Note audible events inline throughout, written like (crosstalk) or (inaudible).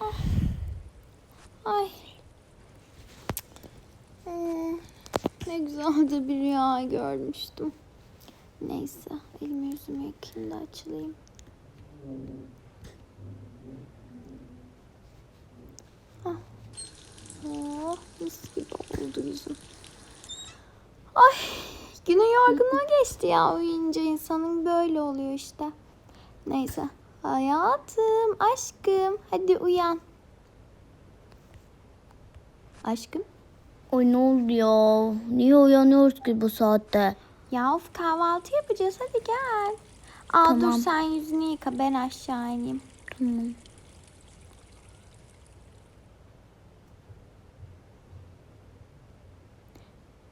Ah. Ay. Hmm, ne güzel de bir rüya görmüştüm. Neyse elimi yüzümü yıkayayım da açılayım. Ah. Oh, mis gibi oldu yüzüm. Ay günün yorgunluğu geçti ya uyuyunca insanın böyle oluyor işte. Neyse hayatım aşkım hadi uyan. Aşkım Ay ne oldu ya? Niye uyanıyoruz ki bu saatte? ya of kahvaltı yapacağız hadi gel. Aa dur Tamam. sen yüzünü yıka ben aşağı ineyim. Tamam.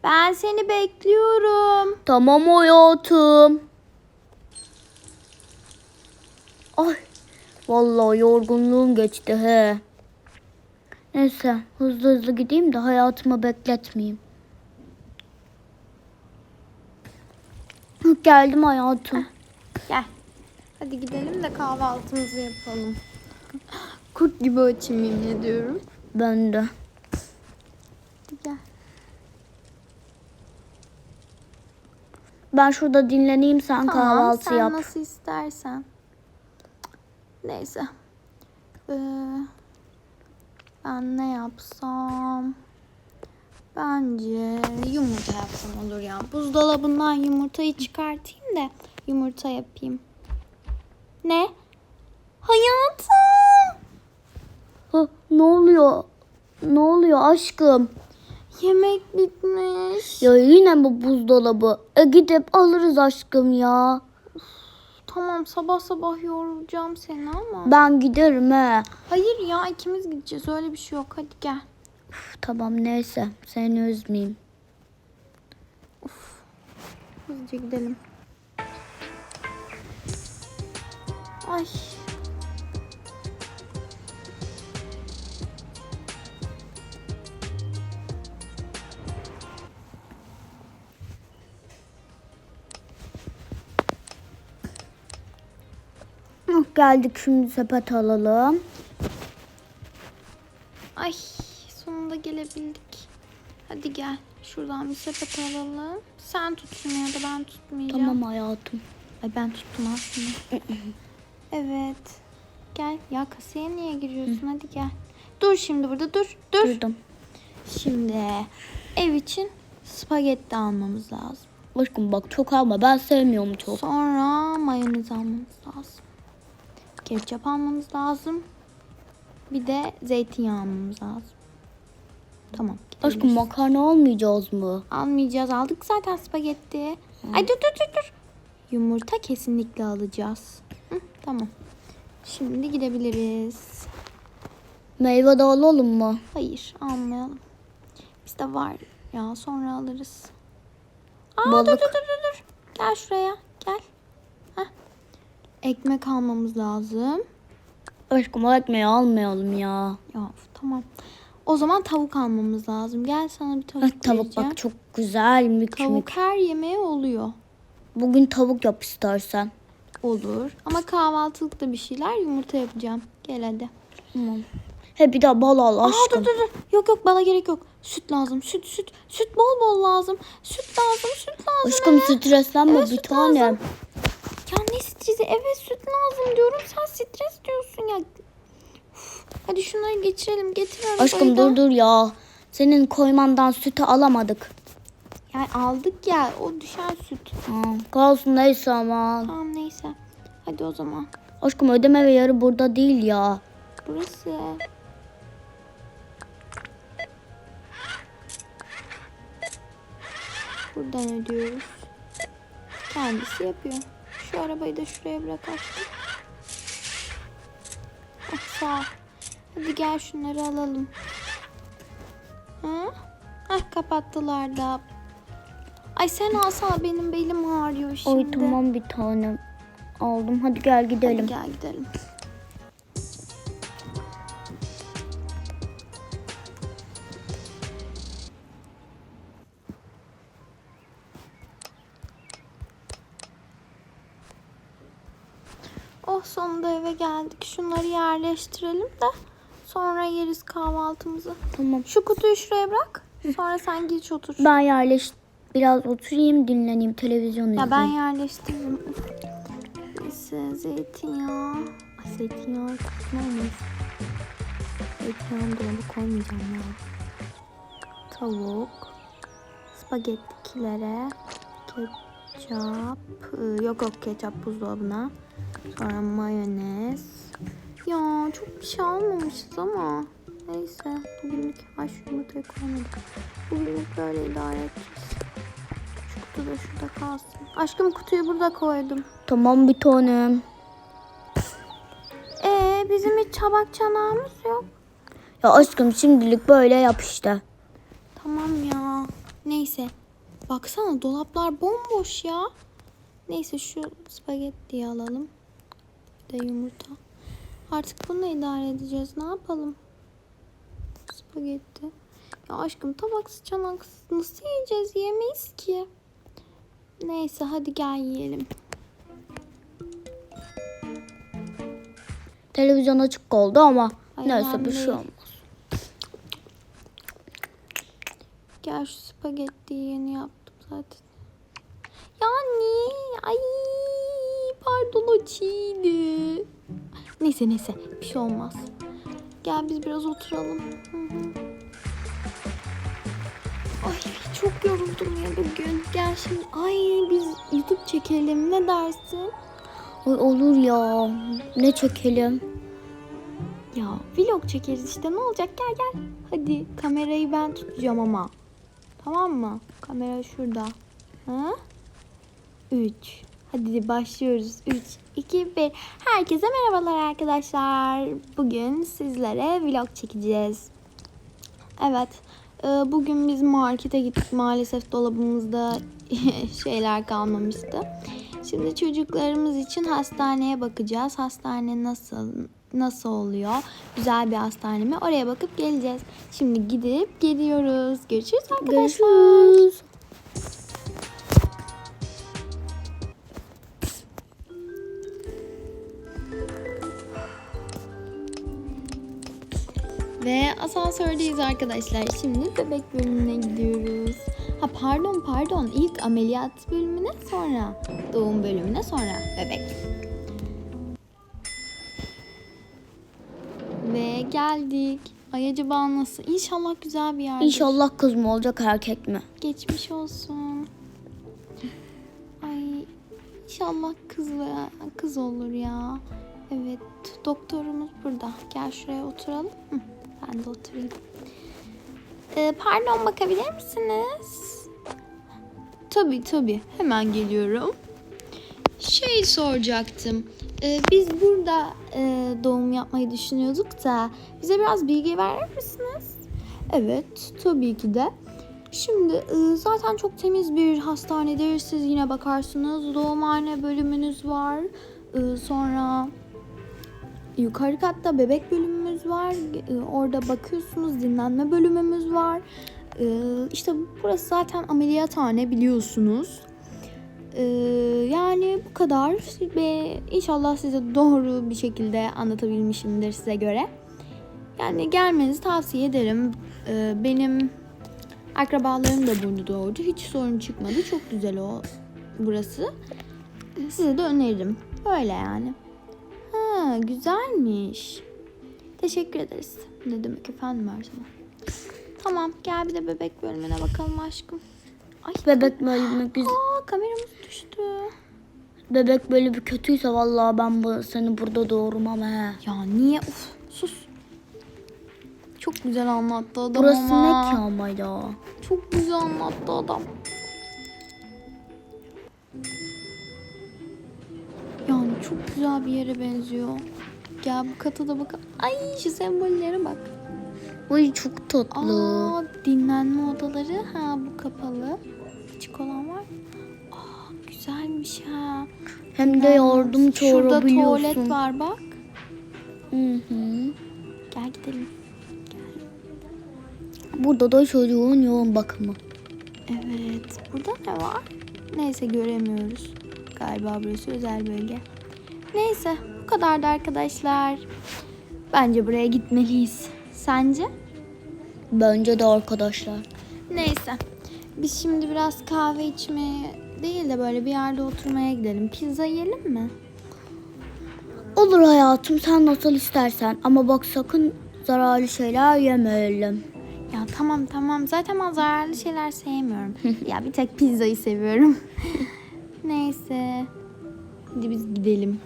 Ben seni bekliyorum. Tamam hayatım. Ay vallahi yorgunluğum geçti he. Neyse hızlı hızlı gideyim de hayatımı bekletmeyeyim. Geldim hayatım. Gel. Hadi gidelim de kahvaltımızı yapalım. Kurt gibi açım yemin ediyorum. Ben de. Hadi gel. Ben şurada dinleneyim sen Tamam kahvaltı sen yap. nasıl istersen. Neyse. Ee, ben ne yapsam? Bence yumurta yapsam olur ya. Buzdolabından yumurtayı çıkartayım da yumurta yapayım. Ne? Hayatım. Hı, ne oluyor? Ne oluyor aşkım? Yemek bitmiş. Ya yine bu buzdolabı. E gidip alırız aşkım ya. Tamam sabah sabah yorulacağım seni ama. Ben giderim he. Hayır ya ikimiz gideceğiz öyle bir şey yok hadi gel. Üf, tamam neyse seni üzmeyeyim. Hızlıca gidelim. Ay. Geldik şimdi sepet alalım. Ay sonunda gelebildik. Hadi gel. Şuradan bir sepet alalım. Sen tut şunu ya da ben tutmayacağım. Tamam hayatım. Ay ben tuttum aslında. (laughs) evet. Gel. Ya kasaya niye giriyorsun? Hadi gel. Dur şimdi burada dur. Dur. Durdum. Şimdi ev için spagetti almamız lazım. Aşkım bak çok alma ben sevmiyorum çok. Sonra mayonez almamız lazım. Ketçap almamız lazım. Bir de zeytinyağı almamız lazım. Tamam. Aşkım gidebiliriz. makarna almayacağız mı? Almayacağız. Aldık zaten spagetti. Ay dur dur dur dur. Yumurta kesinlikle alacağız. Hı, tamam. Şimdi gidebiliriz. Meyve de alalım mı? Hayır almayalım. Bizde var ya sonra alırız. Aa Balık. dur dur dur. dur. Gel şuraya gel. Ekmek almamız lazım. Aşkım o ekmeği almayalım ya. Ya tamam. O zaman tavuk almamız lazım. Gel sana bir tavuk Heh, tavuk vereceğim. bak çok güzel mük Tavuk mük. her yemeğe oluyor. Bugün tavuk yap istersen. Olur. Ama kahvaltılıkta bir şeyler yumurta yapacağım. Gel hadi. Tamam. He bir de bal al Aa aşkım. dur dur dur. Yok yok bana gerek yok. Süt lazım. Süt süt. Süt bol bol lazım. Süt lazım. Süt lazım. Aşkım evet. streslenme Evet, bir tanem. lazım. Stresi? Evet süt lazım diyorum. Sen stres diyorsun ya. Uf, Hadi şunları geçirelim. Getir arabayı Aşkım da. dur dur ya. Senin koymandan sütü alamadık. Yani aldık ya. O düşen süt. Ha, kalsın neyse ama. Tamam neyse. Hadi o zaman. Aşkım ödeme ve yarı burada değil ya. Burası. Buradan ödüyoruz. Kendisi yapıyor. Şu arabayı da şuraya bırak aşkım. Ah, sağ ol. Hadi gel şunları alalım. Ha? Hah kapattılar da. Ay sen alsana benim belim ağrıyor şimdi. Oy tamam bir tanem. Aldım hadi gel gidelim. Hadi gel gidelim. Geldik. Şunları yerleştirelim de Sonra yeriz kahvaltımızı. Tamam. Şu kutuyu şuraya bırak. Sonra sen geç otur. Ben yerleş biraz oturayım dinleneyim televizyon izleyeyim. Ya ben yerleştiririm. Neyse zeytinyağı. Ay zeytinyağı tutmamış. Zeytinyağını dolaba koymayacağım ya. Tavuk. Spagettikilere. Ketçap. ıı, Yok yok ketçap buzdolabına. Sonra mayonez. Ya çok bir şey almamışız ama. Neyse. Bugünlük ay şu yumurtayı koymadım. Bugünlük böyle idare edeceğiz. Şu kutu da şurada kalsın. Aşkım kutuyu burada koydum. Tamam bir tanem. Ee bizim hiç tabak çanağımız yok. Ya aşkım şimdilik böyle yap işte. Tamam ya. Neyse. Baksana dolaplar bomboş ya. Neyse şu spagettiyi alalım. Bir de yumurta. Artık bununla idare edeceğiz. Ne yapalım? Spagetti. Ya aşkım tabaksız çanaksız nasıl yiyeceğiz? Yemeyiz ki. Neyse hadi gel yiyelim. Televizyon açık oldu ama Ay, neyse bir şey olmaz. Gel şu spagettiyi yeni yaptım zaten. Ya niye? Ay pardon o çiğdi. Neyse neyse bir şey olmaz. Gel biz biraz oturalım. Ay çok yoruldum ya bugün. Gel şimdi. Ay biz YouTube çekelim ne dersin? Ay olur ya. Ne çekelim? Ya vlog çekeriz işte ne olacak gel gel. Hadi kamerayı ben tutacağım ama. Tamam mı? Kamera şurada. Ha? 3. Hadi başlıyoruz. 3, 2, 1. Herkese merhabalar arkadaşlar. Bugün sizlere vlog çekeceğiz. Evet. e, Bugün biz markete gittik. Maalesef dolabımızda (laughs) şeyler kalmamıştı. Şimdi çocuklarımız için hastaneye bakacağız. Hastane nasıl nasıl oluyor? Güzel bir hastane mi? Oraya bakıp geleceğiz. Şimdi gidip geliyoruz. Görüşürüz arkadaşlar. Görüşürüz. Ve asansördeyiz arkadaşlar. Şimdi bebek bölümüne gidiyoruz. Ha pardon pardon. İlk ameliyat bölümüne sonra doğum bölümüne sonra bebek. Ve geldik. Ay acaba nasıl? İnşallah güzel bir yer. İnşallah kız mı olacak erkek mi? Geçmiş olsun. Ay inşallah kız ve kız olur ya. Evet doktorumuz burada. Gel şuraya oturalım. Hı, ben de oturayım. Ee, pardon bakabilir misiniz? Tabii tabii hemen geliyorum. Şey soracaktım. Ee, biz burada e, doğum yapmayı düşünüyorduk da bize biraz bilgi verir misiniz? Evet tabii ki de. Şimdi e, zaten çok temiz bir hastanedir. Siz yine bakarsınız. Doğumhane bölümünüz var. E, Sonra yukarı katta bebek bölümümüz var. E, Orada bakıyorsunuz dinlenme bölümümüz var. E, İşte burası zaten ameliyathane biliyorsunuz. E, Yani bu kadar ve inşallah size doğru bir şekilde anlatabilmişimdir size göre. Yani gelmenizi tavsiye ederim. Benim Akrabalarım da burada doğurdu. Hiç sorun çıkmadı. Çok güzel o burası. Size de öneririm. Öyle yani. Ha, güzelmiş. Teşekkür ederiz. Ne demek efendim her zaman. Tamam gel bir de bebek bölümüne bakalım aşkım. Ay, Bebek bölümü güzel. Aa, kameramız düştü. Bebek bölümü kötüyse vallahi ben bu, seni burada doğurmam he. Ya niye? Uf, sus. Çok güzel anlattı adam Burası ama. ne ki ama ya? Çok güzel anlattı adam. Yani çok güzel bir yere benziyor. Gel bu kata da bak. Ay şu sembollere bak. Uy çok tatlı. Aa dinlenme odaları. Ha bu kapalı. Açık olan var. Aa güzelmiş ha. Hem de yardım Şurada tuvalet var bak. Hı hı. Gel gidelim. Burada da çocuğun yoğun bakımı. Evet. Burada ne var? Neyse göremiyoruz. Galiba burası özel bölge. Neyse bu kadardı arkadaşlar. Bence buraya gitmeliyiz. Sence? Bence de arkadaşlar. Neyse. Biz şimdi biraz kahve içmeye değil de böyle bir yerde oturmaya gidelim. Pizza yiyelim mi? Olur hayatım sen nasıl istersen ama bak sakın zararlı şeyler yemeyelim. Ya tamam tamam. Zaten ben zararlı şeyler sevmiyorum. (laughs) ya bir tek pizzayı seviyorum. (laughs) Neyse. Hadi biz gidelim.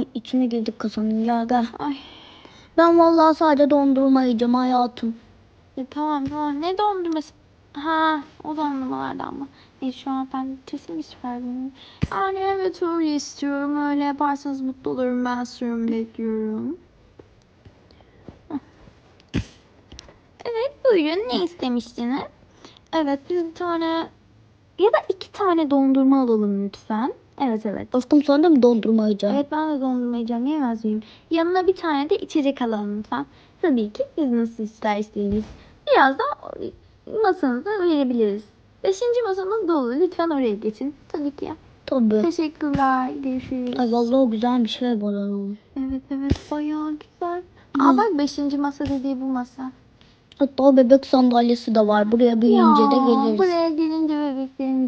Ay içine girdik kazanın ya gel. Ay. Ben vallahi sadece dondurma yiyeceğim hayatım. Ya tamam tamam. Ne dondurması? Ha o dondurmalardan mı? Neyse şu an ben kesin bir süper bunu. Yani evet öyle istiyorum. Öyle yaparsanız mutlu olurum. Ben sürüm bekliyorum. Hah. Evet buyurun ne istemiştiniz? Evet bir tane ya da iki tane dondurma alalım lütfen. Evet evet. Aşkım sen de mi dondurma yiyeceksin? Evet ben de dondurma yiyeceğim. Yemez miyim? Yanına bir tane de içecek alalım lütfen. Tabii ki siz nasıl isterseniz. Biraz da masanıza verebiliriz. Beşinci masamız dolu. Lütfen oraya geçin. Tabii ki. Tabii. Teşekkürler. Görüşürüz. Ay vallahi güzel bir şey bana. Evet evet bayağı güzel. Aa bak beşinci masa dediği bu masa. Hatta bebek sandalyesi de var. Buraya büyüyünce de geliriz. Buraya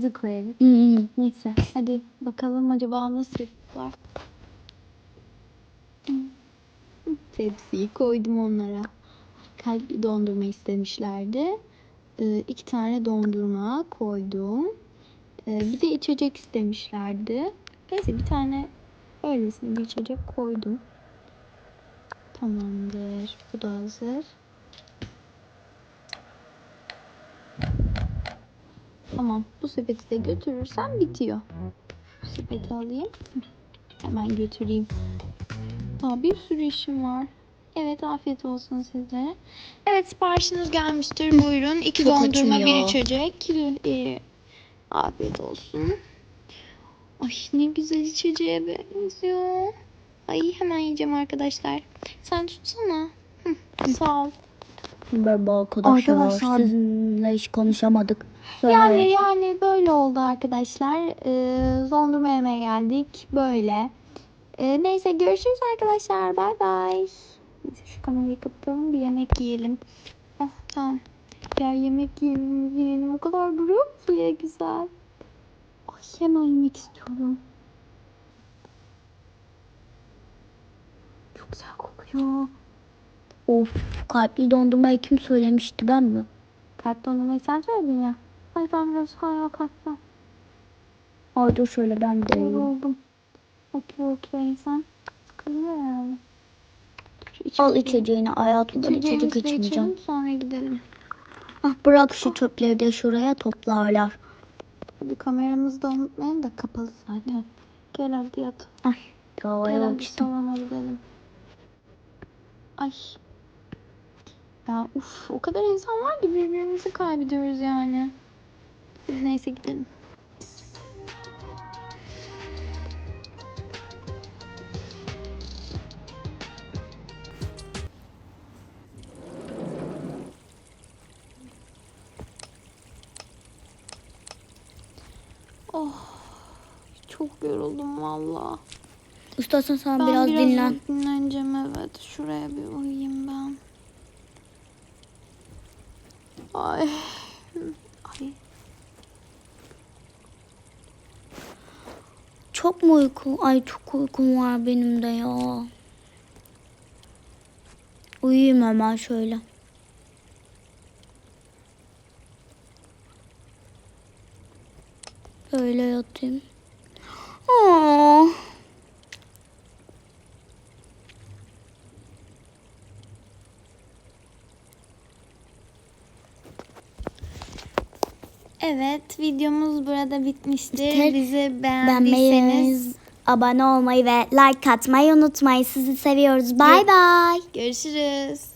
bebeklerimizi koyarız. Hı. Neyse hadi bakalım acaba nasıl yapıyorlar. Tepsiyi koydum onlara. Kalpli dondurma istemişlerdi. Ee, iki tane dondurma koydum. Ee, bir de içecek istemişlerdi. Neyse bir tane öylesine bir içecek koydum. Tamamdır. Bu da hazır. Tamam. Bu sepeti de götürürsem bitiyor. Bu sepeti alayım. Hemen götüreyim. Daha bir sürü işim var. Evet afiyet olsun size. Evet siparişiniz gelmiştir. Buyurun. İki Çok dondurma bir içecek. Ee, afiyet olsun. Ay ne güzel içeceğe benziyor. Ay hemen yiyeceğim arkadaşlar. Sen tutsana. Hı, sağ ol. Merhaba arkadaşlar. Arkadaşlar- Sizinle hiç konuşamadık. Söyle. Yani yani böyle oldu arkadaşlar. Ee, yemeye geldik. Böyle. Ee, neyse görüşürüz arkadaşlar. Bay bay. Neyse şu kamerayı kapatalım bir yemek yiyelim. Oh, tamam. Gel yemek yiyelim, yiyelim. O kadar duruyor mu suya güzel. Ay hemen yemek istiyorum. Çok güzel kokuyor. Of kalpli dondurmayı kim söylemişti ben mi? Kalp dondurmayı sen söyledin ya. Ay ben biraz hayal kalktım. Ay dur şöyle ben de. Yoruldum. Okey okey sen sıkılıyor herhalde. Şu Al içeceği- içeceğini hayatım ben içecek içmeyeceğim. sonra gidelim. Ah bırak şu çöpleri de şuraya toplarlar. Hadi kameramızı da unutmayın da kapalı zaten. Gel hadi yat. Ay hadi uçtum. salona gidelim. Ay. Ya uf o kadar insan var ki birbirimizi kaybediyoruz yani. Biz neyse gidelim. Oh. Çok yoruldum valla. İstersen sen Ben biraz, dinlen. dinleneceğim evet. Şuraya bir uyuyayım ben. Ay. Çok mu uyku? Ay çok uykum var benim de ya. Uyuyayım hemen şöyle. Öyle yatayım. Aa. Evet videomuz burada bitmiştir. Bitir. Bizi beğendiyseniz abone olmayı ve like atmayı unutmayın. Sizi seviyoruz. Bay bay. görüşürüz.